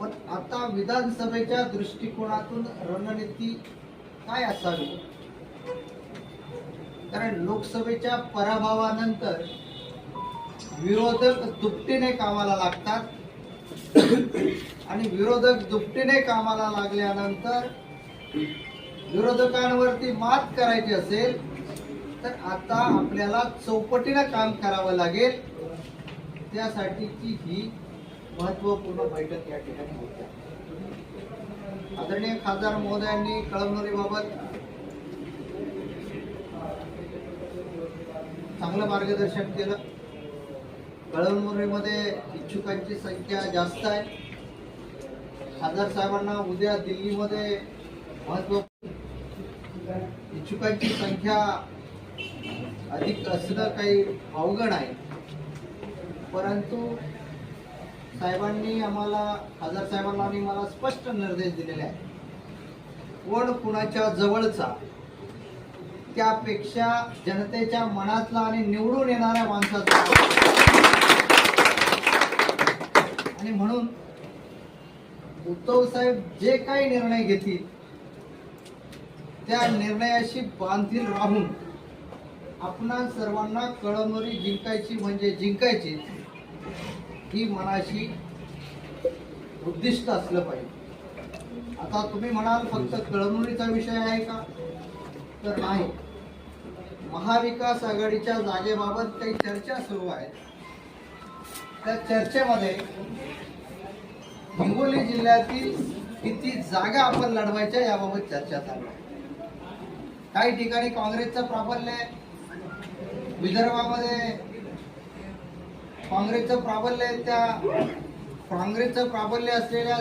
पण आता विधानसभेच्या दृष्टिकोनातून रणनीती काय असावी? कारण लोकसभेच्या पराभवानंतर विरोधक दुपटीने कामाला लागतात आणि विरोधक दुपटीने कामाला लागल्यानंतर विरोधकांवरती मात करायची असेल तर आता आपल्याला चौपटीनं काम करावं लागेल. त्यासाठीची ही महत्त्वपूर्ण बैठक या ठिकाणी होत्या. आदरणीय खासदार महोदयांनी कळमनुरीबाबत चांगलं मार्गदर्शन केलं. कळमनुरीमध्ये इच्छुकांची संख्या जास्त आहे. खासदार साहेबांना उद्या दिल्लीमध्ये महत्त्व इच्छुकांची संख्या अधिक असणं काही अवघड आहे. परंतु साहेबांनी आम्हाला खासदार साहेबांना आणि मला स्पष्ट निर्देश दिलेले आहेत. कोण कुणाच्या जवळचा? त्यापेक्षा जनतेच्या मनातला आणि निवडून येणाऱ्या माणसाचा. आणि म्हणून उद्धव साहेब जे काही निर्णय घेतील त्या निर्णयाशी बांधील राहून आपणा सर्वांना कळमोरी जिंकायची म्हणजे जिंकायची ही मनाशी उद्दिष्ट असलं पाहिजे. आता तुम्ही म्हणाल फक्त कळमनुरीचा विषय आहे का? तर नाही. महाविकास आघाडीच्या जागेबाबत काही चर्चा सुरू आहेत त्या चर्चेमध्ये हिंगोली जिल्ह्यातील किती जागा आपण लढवायच्या याबाबत चर्चा चालू आहे. काही ठिकाणी काँग्रेसचं प्राबल्य आहे. विदर्भामध्ये काँग्रेसचं प्राबल्य त्या काँग्रेसचं प्राबल्य असलेल्या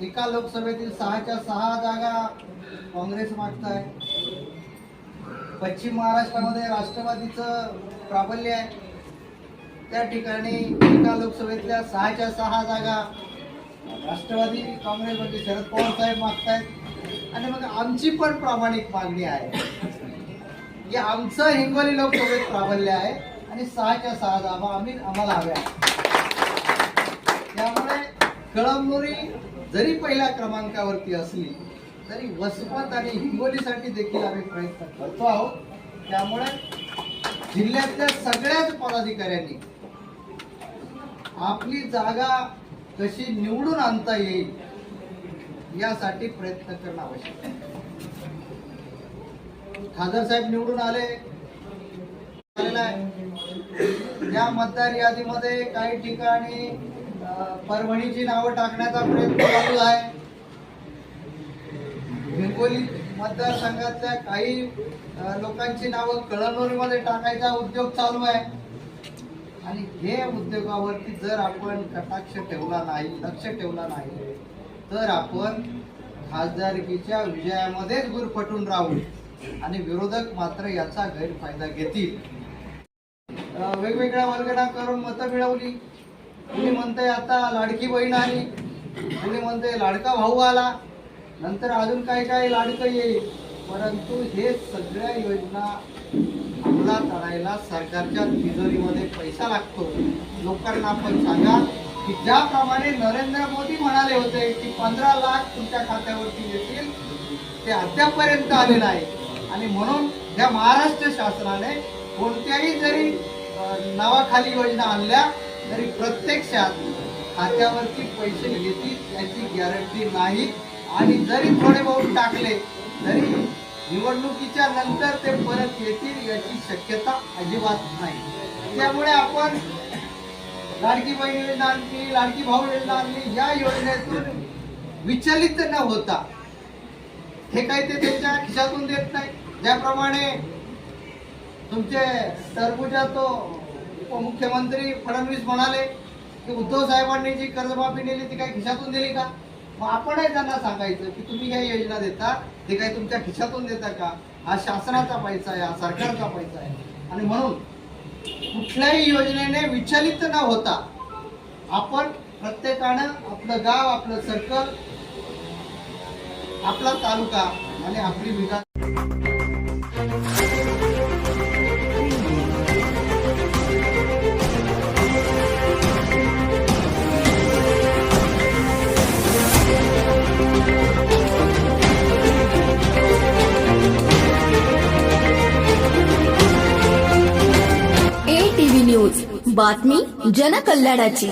एका लोकसभेतील सहाच्या सहा जागा काँग्रेस मागत आहे पश्चिम महाराष्ट्रामध्ये राष्ट्रवादीचं प्राबल्य आहे. त्या ठिकाणी एका लोकसभेतल्या सहाच्या सहा जागा राष्ट्रवादी काँग्रेस म्हणजे शरद पवार साहेब मागतायत. आणि मग आमची पण प्रामाणिक मागणी आहे. की आमचं हिंगोली लोकसभेत प्राबल्य आहे. आणि सहाच्या सहा जागा आम्ही आम्हाला हव्या. त्यामुळे कळमनुरी जरी पहिल्या क्रमांकावरती असली तरी वसमत आणि हिंगोलीसाठी देखील आम्ही प्रयत्न करतो आहोत. त्यामुळे जिल्ह्यातल्या सगळ्याच पदाधिकाऱ्यांनी आपली जागा कशी निवडून आणता येईल यासाठी प्रयत्न करणं आवश्यक आहे. खासदार साहेब निवडून आले. आलेला आहे. या मतदार यादीमध्ये काही ठिकाणी परभणीची नावं टाकण्याचा प्रयत्न चालू आहे. हिंगोली मतदारसंघातल्या काही लोकांची नावं कळमनुरीमध्ये टाकायचा उद्योग चालू आहे. आणि हे उद्योगावरती जर आपण कटाक्ष ठेवला नाही लक्ष ठेवला नाही तर आपण खासदारकीच्या विजयामध्येच गुरफटून राहू आणि विरोधक मात्र याचा गैरफायदा घेतील. वेगवेगळ्या वर्गणा करून मतं मिळवली. कुणी म्हणते आता लाडकी बहीण आली. कुणी म्हणते लाडका भाऊ आला. नंतर अजून काही काही लाडकं येईल? परंतु हे सगळ्या योजना अंमलात आणायला सरकारच्या तिजोरीमध्ये पैसा लागतो. लोकांना आपण सांगा की ज्याप्रमाणे नरेंद्र मोदी म्हणाले होते की पंधरा लाख तुमच्या खात्यावरती येतील ते अद्यापपर्यंत आले नाही. आणि म्हणून या महाराष्ट्र शासनाने कोणत्याही जरी नावाखाली योजना आणल्या तरी प्रत्यक्षात खात्यावरती पैसे घेतील याची गॅरंटी नाही. आणि जरी थोडे बहुत टाकले तरी निवडणुकीच्या नंतर ते परत येतील याची शक्यता अजिबात नाही. त्यामुळे आपण लाडकी बहीण योजना आणली लाडकी भाऊ योजना आणली या योजनेतून विचलित न होता हे काही ते त्यांच्या खिशातून देत नाही. ज्याप्रमाणे तुमचे टरबुजा तो उपमुख्यमंत्री फडणवीस म्हणाले की उद्धव साहेबांनी जी कर्जमाफी नेली ती काही खिशातून दिली का? मग आपणही त्यांना सांगायचं की तुम्ही ह्या योजना देता ते काही तुमच्या खिशातून देता का? हा शासनाचा पैसा आहे हा सरकारचा पैसा आहे. आणि म्हणून कुठल्याही योजनेने विचलित न होता आपण प्रत्येकानं आपलं गाव आपलं सर्कल आपला तालुका आणि आपली विकास बातमी जनकल्याणाची.